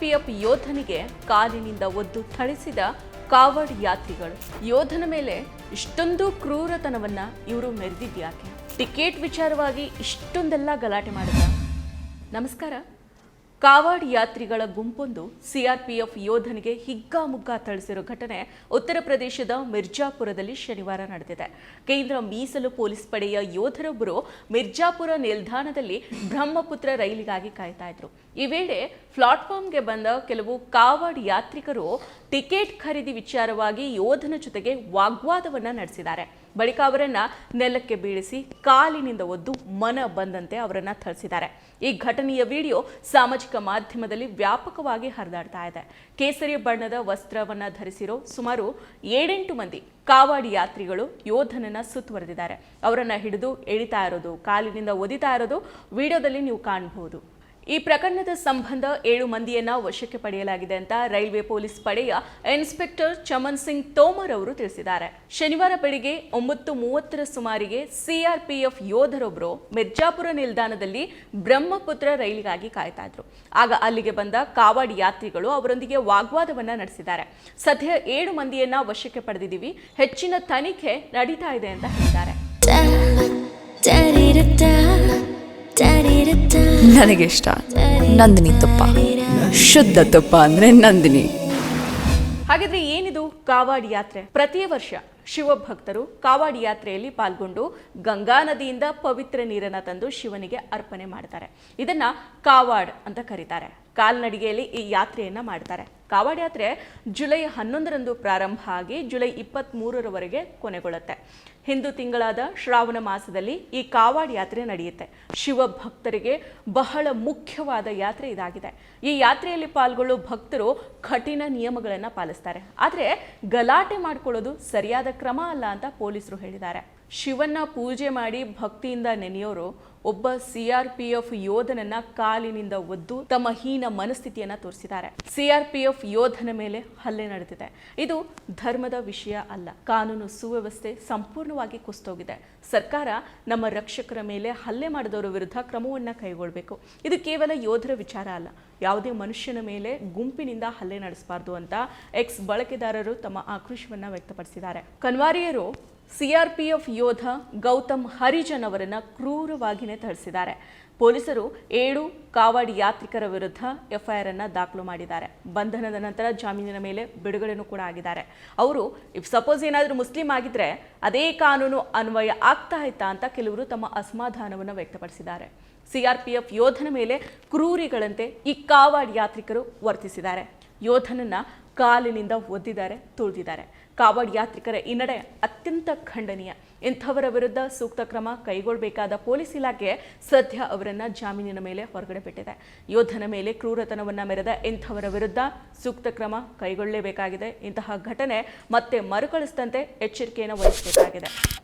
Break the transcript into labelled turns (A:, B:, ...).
A: CRPF ಯೋಧನಿಗೆ ಕಾಲಿನಿಂದ ಒದ್ದು ಥಳಿಸಿದ ಕಾವಡ್ ಯಾತ್ರಿಗಳು. ಯೋಧನ ಮೇಲೆ ಇಷ್ಟೊಂದು ಕ್ರೂರತನವನ್ನ ಇವರು ಮೆರೆದಿದ್ಯಾಕೆ? ಟಿಕೆಟ್ ವಿಚಾರವಾಗಿ ಇಷ್ಟೊಂದೆಲ್ಲ ಗಲಾಟೆ ಮಾಡಿದ ನಮಸ್ಕಾರ. ಕಾವಾಡ್ ಯಾತ್ರಿಗಳ ಗುಂಪೊಂದು ಸಿಆರ್ಪಿಎಫ್ ಯೋಧನಿಗೆ ಹಿಗ್ಗಾಮುಗ್ಗಾ ಥಳಿಸಿರೋ ಘಟನೆ ಉತ್ತರ ಪ್ರದೇಶದ ಮಿರ್ಜಾಪುರದಲ್ಲಿ ಶನಿವಾರ ನಡೆದಿದೆ. ಕೇಂದ್ರ ಮೀಸಲು ಪೊಲೀಸ್ ಪಡೆಯ ಯೋಧರೊಬ್ಬರು ಮಿರ್ಜಾಪುರ ನಿಲ್ದಾಣದಲ್ಲಿ ಬ್ರಹ್ಮಪುತ್ರ ರೈಲಿಗಾಗಿ ಕಾಯ್ತಾ ಇದ್ರು. ಈ ವೇಳೆ ಪ್ಲಾಟ್ಫಾರ್ಮ್ಗೆ ಬಂದ ಕೆಲವು ಕಾವಾಡ್ ಯಾತ್ರಿಕರು ಟಿಕೆಟ್ ಖರೀದಿ ವಿಚಾರವಾಗಿ ಯೋಧನ ಜೊತೆಗೆ ವಾಗ್ವಾದವನ್ನ ನಡೆಸಿದ್ದಾರೆ. ಬಳಿಕ ಅವರನ್ನ ನೆಲಕ್ಕೆ ಬೀಳಿಸಿ ಕಾಲಿನಿಂದ ಒದ್ದು ಮನ ಬಂದಂತೆ ಅವರನ್ನ ಥಳಿಸಿದ್ದಾರೆ. ಈ ಘಟನೆಯ ವಿಡಿಯೋ ಸಾಮಾಜಿಕ ಮಾಧ್ಯಮದಲ್ಲಿ ವ್ಯಾಪಕವಾಗಿ ಹರಿದಾಡ್ತಾ ಇದೆ. ಕೇಸರಿ ಬಣ್ಣದ ವಸ್ತ್ರವನ್ನ ಧರಿಸಿರೋ ಸುಮಾರು ಏಳೆಂಟು ಮಂದಿ ಕಾವಾಡಿ ಯಾತ್ರಿಗಳು ಯೋಧನನ್ನ ಸುತ್ತುವರೆದಿದ್ದಾರೆ. ಅವರನ್ನ ಹಿಡಿದು ಎಳಿತಾ ಇರೋದು, ಕಾಲಿನಿಂದ ಒದಿತಾ ಇರೋದು ವಿಡಿಯೋದಲ್ಲಿ ನೀವು ಕಾಣಬಹುದು. ಈ ಪ್ರಕರಣದ ಸಂಬಂಧ ಏಳು ಮಂದಿಯನ್ನ ವಶಕ್ಕೆ ಪಡೆಯಲಾಗಿದೆ ಅಂತ ರೈಲ್ವೆ ಪೊಲೀಸ್ ಪಡೆಯ ಇನ್ಸ್ಪೆಕ್ಟರ್ ಚಮನ್ ಸಿಂಗ್ ತೋಮರ್ ಅವರು ತಿಳಿಸಿದ್ದಾರೆ ಶನಿವಾರ ಬೆಳಿಗ್ಗೆ ಒಂಬತ್ತು ಮೂವತ್ತರ ಸುಮಾರಿಗೆ ಸಿಆರ್ಪಿಎಫ್ ಯೋಧರೊಬ್ಬರು ಮಿರ್ಜಾಪುರ ನಿಲ್ದಾಣದಲ್ಲಿ ಬ್ರಹ್ಮಪುತ್ರ ರೈಲಿಗಾಗಿ ಕಾಯ್ತಾ ಇದ್ರು ಆಗ ಅಲ್ಲಿಗೆ ಬಂದ ಕಾವಾಡಿ ಯಾತ್ರಿಗಳು ಅವರೊಂದಿಗೆ ವಾಗ್ವಾದವನ್ನ ನಡೆಸಿದ್ದಾರೆ ಸದ್ಯ ಏಳು ಮಂದಿಯನ್ನ ವಶಕ್ಕೆ ಪಡೆದಿದ್ದೀವಿ ಹೆಚ್ಚಿನ ತನಿಖೆ ನಡೀತಾ ಇದೆ ಅಂತ ಹೇಳಿದ್ದಾರೆ
B: ನನಗಿಷ್ಟ. ನಂದಿನಿ ತುಪ್ಪ. ಶುದ್ಧ ತುಪ್ಪ ಅಂದ್ರೆ ನಂದಿನಿ.
A: ಹಾಗಾದ್ರೆ ಏನಿದು ಕಾವಾಡಿ ಯಾತ್ರೆ? ಪ್ರತಿ ವರ್ಷ ಶಿವಭಕ್ತರು ಕಾವಾಡಿ ಯಾತ್ರೆಯಲ್ಲಿ ಪಾಲ್ಗೊಂಡು ಗಂಗಾ ನದಿಯಿಂದ ಪವಿತ್ರ ನೀರನ್ನು ತಂದು ಶಿವನಿಗೆ ಅರ್ಪಣೆ ಮಾಡ್ತಾರೆ. ಇದನ್ನ ಕಾವಾಡ್ ಅಂತ ಕರೀತಾರೆ. ಕಾಲ್ನಡಿಗೆಯಲ್ಲಿ ಈ ಯಾತ್ರೆಯನ್ನು ಮಾಡ್ತಾರೆ. ಕಾವಾಡ್ ಯಾತ್ರೆ ಜುಲೈ ಹನ್ನೊಂದರಂದು ಪ್ರಾರಂಭ ಆಗಿ ಜುಲೈ ಇಪ್ಪತ್ತ್ ಮೂರರವರೆಗೆ ಕೊನೆಗೊಳ್ಳುತ್ತೆ. ಹಿಂದೂ ತಿಂಗಳಾದ ಶ್ರಾವಣ ಮಾಸದಲ್ಲಿ ಈ ಕಾವಾಡ್ ಯಾತ್ರೆ ನಡೆಯುತ್ತೆ. ಶಿವ ಭಕ್ತರಿಗೆ ಬಹಳ ಮುಖ್ಯವಾದ ಯಾತ್ರೆ ಇದಾಗಿದೆ. ಈ ಯಾತ್ರೆಯಲ್ಲಿ ಪಾಲ್ಗೊಳ್ಳುವ ಭಕ್ತರು ಕಠಿಣ ನಿಯಮಗಳನ್ನು ಪಾಲಿಸ್ತಾರೆ. ಆದರೆ ಗಲಾಟೆ ಮಾಡಿಕೊಳ್ಳೋದು ಸರಿಯಾದ ಕ್ರಮ ಅಲ್ಲ ಅಂತ ಪೊಲೀಸರು ಹೇಳಿದ್ದಾರೆ. ಶಿವನ್ನ ಪೂಜೆ ಮಾಡಿ ಭಕ್ತಿಯಿಂದ ನೆನೆಯೋರು ಒಬ್ಬ ಸಿಆರ್ಪಿಎಫ್ ಯೋಧನನ್ನ ಕಾಲಿನಿಂದ ಒದ್ದು ತಮ್ಮ ಹೀನ ಮನಸ್ಥಿತಿಯನ್ನ ತೋರಿಸಿದ್ದಾರೆ. ಸಿಆರ್ಪಿಎಫ್ ಯೋಧನ ಮೇಲೆ ಹಲ್ಲೆ ನಡೆದಿದೆ. ಇದು ಧರ್ಮದ ವಿಷಯ ಅಲ್ಲ. ಕಾನೂನು ಸುವ್ಯವಸ್ಥೆ ಸಂಪೂರ್ಣವಾಗಿ ಕುಸ್ತೋಗಿದೆ. ಸರ್ಕಾರ ನಮ್ಮ ರಕ್ಷಕರ ಮೇಲೆ ಹಲ್ಲೆ ಮಾಡಿದವರ ವಿರುದ್ಧ ಕ್ರಮವನ್ನ ಕೈಗೊಳ್ಳಬೇಕು ಇದು ಕೇವಲ ಯೋಧರ ವಿಚಾರ ಅಲ್ಲ. ಯಾವುದೇ ಮನುಷ್ಯನ ಮೇಲೆ ಗುಂಪಿನಿಂದ ಹಲ್ಲೆ ನಡೆಸಬಾರ್ದು ಅಂತ ಎಕ್ಸ್ ಬಳಕೆದಾರರು ತಮ್ಮ ಆಕ್ರೋಶವನ್ನ ವ್ಯಕ್ತಪಡಿಸಿದ್ದಾರೆ. ಕನ್ವಾರಿಯರು ಸಿಆರ್ಪಿಎಫ್ ಯೋಧ ಗೌತಮ್ ಹರಿಜನ್ ಅವರನ್ನ ಕ್ರೂರವಾಗಿಯೇ ತಿಳಿಸಿದ್ದಾರೆ ಪೊಲೀಸರು ಏಳು ಕಾವಾಡಿ ಯಾತ್ರಿಕರ ವಿರುದ್ಧ ಎಫ್ಐಆರ್ ಅನ್ನ ದಾಖಲು ಮಾಡಿದ್ದಾರೆ. ಬಂಧನದ ನಂತರ ಜಾಮೀನಿನ ಮೇಲೆ ಬಿಡುಗಡೆನೂ ಕೂಡ ಆಗಿದ್ದಾರೆ. ಅವರು ಸಪೋಸ್ ಏನಾದರೂ ಮುಸ್ಲಿಂ ಆಗಿದ್ರೆ ಅದೇ ಕಾನೂನು ಅನ್ವಯ ಆಗ್ತಾ ಇತ್ತಾ ಅಂತ ಕೆಲವರು ತಮ್ಮ ಅಸಮಾಧಾನವನ್ನು ವ್ಯಕ್ತಪಡಿಸಿದ್ದಾರೆ. ಸಿಆರ್ಪಿಎಫ್ ಯೋಧನ ಮೇಲೆ ಕ್ರೂರಿಗಳಂತೆ ಈ ಕಾವಾಡ್ ಯಾತ್ರಿಕರು ವರ್ತಿಸಿದ್ದಾರೆ. ಯೋಧನನ್ನ ಕಾಲಿನಿಂದ ಒದ್ದಿದ್ದಾರೆ, ತುಳಿದಿದ್ದಾರೆ. ಕಾವಾಡ್ ಯಾತ್ರಿಕರ ಈ ನಡೆ ಅತ್ಯಂತ ಖಂಡನೀಯ. ಇಂಥವರ ವಿರುದ್ಧ ಸೂಕ್ತ ಕ್ರಮ ಕೈಗೊಳ್ಳಬೇಕಾದ ಪೊಲೀಸ್ ಇಲಾಖೆ ಸದ್ಯ ಅವರನ್ನ ಜಾಮೀನಿನ ಮೇಲೆ ಹೊರಗಡೆ ಬಿಟ್ಟಿದೆ. ಯೋಧನ ಮೇಲೆ ಕ್ರೂರತನವನ್ನ ಮೆರೆದ ಇಂಥವರ ವಿರುದ್ಧ ಸೂಕ್ತ ಕ್ರಮ ಕೈಗೊಳ್ಳಲೇಬೇಕಾಗಿದೆ. ಇಂತಹ ಘಟನೆ ಮತ್ತೆ ಮರುಕಳಿಸದಂತೆ ಎಚ್ಚರಿಕೆಯನ್ನು ವಹಿಸಬೇಕಾಗಿದೆ.